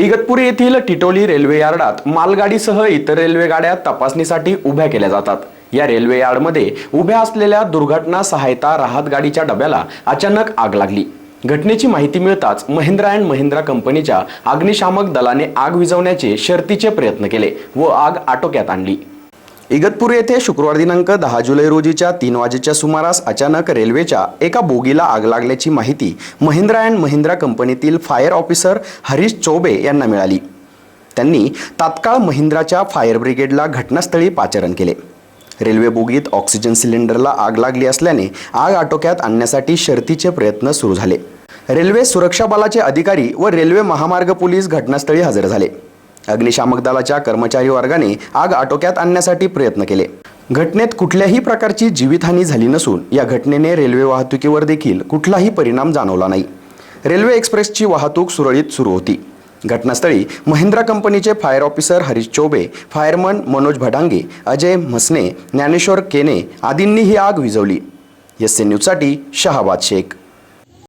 इगतपुरी येथील टिटोली रेल्वे यार्डात मालगाडीसह इतर रेल्वे गाड्या तपासणीसाठी उभ्या केल्या जातात. या रेल्वे यार्डमध्ये उभ्या असलेल्या दुर्घटना सहायता राहत गाडीच्या डब्याला अचानक आग लागली. घटनेची माहिती मिळताच महिंद्रा अँड महिंद्रा कंपनीच्या अग्निशामक दलाने आग विझवण्याचे शर्तीचे प्रयत्न केले व आग आटोक्यात आणली. इगतपुरी येथे शुक्रवार दिनांक दहा जुलै रोजीच्या तीन वाजेच्या सुमारास अचानक रेल्वेच्या एका बोगीला आग लागल्याची माहिती महिंद्रा अँड महिंद्रा कंपनीतील फायर ऑफिसर हरीश चौबे यांना मिळाली. त्यांनी तात्काळ महिंद्राच्या फायर ब्रिगेडला घटनास्थळी पाचारण केले. रेल्वे बोगीत ऑक्सिजन सिलेंडरला आग लागली असल्याने आग आटोक्यात आणण्यासाठी शर्तीचे प्रयत्न सुरू झाले. रेल्वे सुरक्षा बलाचे अधिकारी व रेल्वे महामार्ग पोलीस घटनास्थळी हजर झाले. अग्निशामक दलाच्या कर्मचारी वर्गाने आग आटोक्यात आणण्यासाठी प्रयत्न केले. घटनेत कुठल्याही प्रकारची जीवितहानी झाली नसून या घटनेने रेल्वे वाहतुकीवर देखील कुठलाही परिणाम जाणवला नाही. रेल्वे एक्सप्रेसची वाहतूक सुरळीत सुरू होती. घटनास्थळी महिंद्रा कंपनीचे fire officer Harish Choubey fireman Manoj Bhadange Ajay Mhasane Dnyaneshwar Kene आदींनी ही आग विझवली. एस एन न्यूजसाठी शहाबाद शेख.